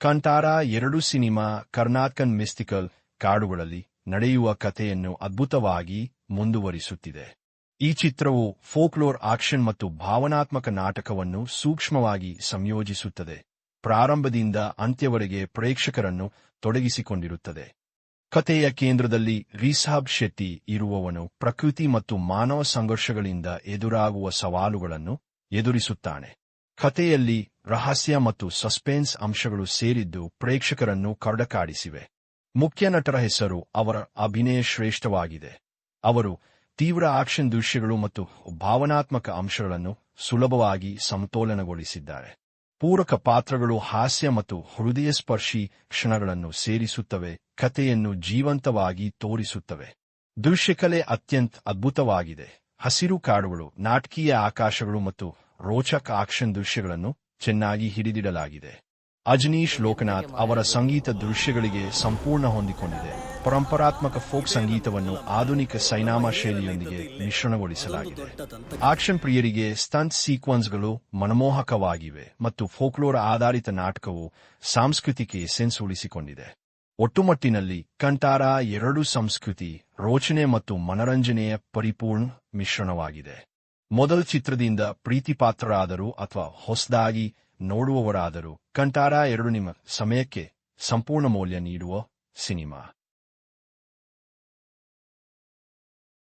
ಕಂಟಾರ ಎರಡು cinema ಕರ್ನಾಟಕನ್ mystical ಕಾಡುಗಳಲ್ಲಿ ನಡೆಯುವ ಕಥೆಯನ್ನು ಅದ್ಭುತವಾಗಿ ಮುಂದುವರಿಸುತ್ತಿದೆ. ಈ ಚಿತ್ರವು ಫೋಕ್ಲೋರ್ ಆಕ್ಷನ್ ಮತ್ತು ಭಾವನಾತ್ಮಕ ನಾಟಕವನ್ನು ಸೂಕ್ಷ್ಮವಾಗಿ ಸಂಯೋಜಿಸುತ್ತದೆ. ಪ್ರಾರಂಭದಿಂದ ಅಂತ್ಯವರೆಗೆ ಪ್ರೇಕ್ಷಕರನ್ನು ತೊಡಗಿಸಿಕೊಂಡಿರುತ್ತದೆ. ಕಥೆಯ ಕೇಂದ್ರದಲ್ಲಿ ರಿಸಾಬ್ ಶೆಟ್ಟಿ ಇರುವವನು ಪ್ರಕೃತಿ ಮತ್ತು ಮಾನವ ಸಂಘರ್ಷಗಳಿಂದ ಎದುರಾಗುವ ಸವಾಲುಗಳನ್ನು ಎದುರಿಸುತ್ತಾನೆ. ಕಥೆಯಲ್ಲಿ ರಹಸ್ಯ ಮತ್ತು ಸಸ್ಪೆನ್ಸ್ ಅಂಶಗಳು ಸೇರಿದ್ದು ಪ್ರೇಕ್ಷಕರನ್ನು ಕರಡಕಾಡಿಸಿವೆ ಮುಖ್ಯ ನಟರ ಹೆಸರು ಅವರ ಅಭಿನಯ ಶ್ರೇಷ್ಠವಾಗಿದೆ. ಅವರು ತೀವ್ರ ಆಕ್ಷನ್ ದೃಶ್ಯಗಳು ಮತ್ತು ಭಾವನಾತ್ಮಕ ಅಂಶಗಳನ್ನು ಸುಲಭವಾಗಿ ಸಮತೋಲನಗೊಳಿಸಿದ್ದಾರೆ. ಪೂರಕ ಪಾತ್ರಗಳು ಹಾಸ್ಯ ಮತ್ತು ಹೃದಯಸ್ಪರ್ಶಿ ಕ್ಷಣಗಳನ್ನು ಸೇರಿಸುತ್ತವೆ, ಕಥೆಯನ್ನು ಜೀವಂತವಾಗಿ ತೋರಿಸುತ್ತವೆ. ದೃಶ್ಯಕಲೆ ಅತ್ಯಂತ ಅದ್ಭುತವಾಗಿದೆ. ಹಸಿರು ಕಾಡುಗಳು, ನಾಟಕೀಯ ಆಕಾಶಗಳು ಮತ್ತು ರೋಚಕ ಆಕ್ಷನ್ ದೃಶ್ಯಗಳನ್ನು ಚೆನ್ನಾಗಿ ಹಿಡಿದಿಡಲಾಗಿದೆ. ಅಜನೀಶ್ ಲೋಕನಾಥ್ ಅವರ ಸಂಗೀತ ದೃಶ್ಯಗಳಿಗೆ ಸಂಪೂರ್ಣ ಹೊಂದಿಕೊಂಡಿದೆ. ಪರಂಪರಾತ್ಮಕ ಫೋಕ್ ಸಂಗೀತವನ್ನು ಆಧುನಿಕ ಸೈನಾಮಾ ಶೈಲಿಯೊಂದಿಗೆ ಮಿಶ್ರಣಗೊಳಿಸಲಾಗಿದೆ. ಆಕ್ಷನ್ ಪ್ರಿಯರಿಗೆ ಸ್ಟಂಟ್ ಸೀಕ್ವೆನ್ಸ್ಗಳು ಮನಮೋಹಕವಾಗಿವೆ ಮತ್ತು ಫೋಕ್ಲೋರ್ ಆಧಾರಿತ ನಾಟಕವು ಸಾಂಸ್ಕೃತಿಕ ಸೆನ್ಸ್ ಉಳಿಸಿಕೊಂಡಿದೆ. ಒಟ್ಟುಮಟ್ಟಿನಲ್ಲಿ ಕಂಟಾರ ಎರಡು ಸಂಸ್ಕೃತಿ ರೋಚನೆ ಮತ್ತು ಮನರಂಜನೆಯ ಪರಿಪೂರ್ಣ ಮಿಶ್ರಣವಾಗಿದೆ. ಮೊದಲ ಚಿತ್ರದಿಂದ ಪ್ರೀತಿಪಾತ್ರರಾದರು ಅಥವಾ ಹೊಸದಾಗಿ ನೋಡುವವರಾದರೂ ಕಂಟಾರ ಎರಡು ನಿಮ್ಮ ಸಮಯಕ್ಕೆ ಸಂಪೂರ್ಣ ಮೌಲ್ಯ ನೀಡುವ ಸಿನಿಮಾ.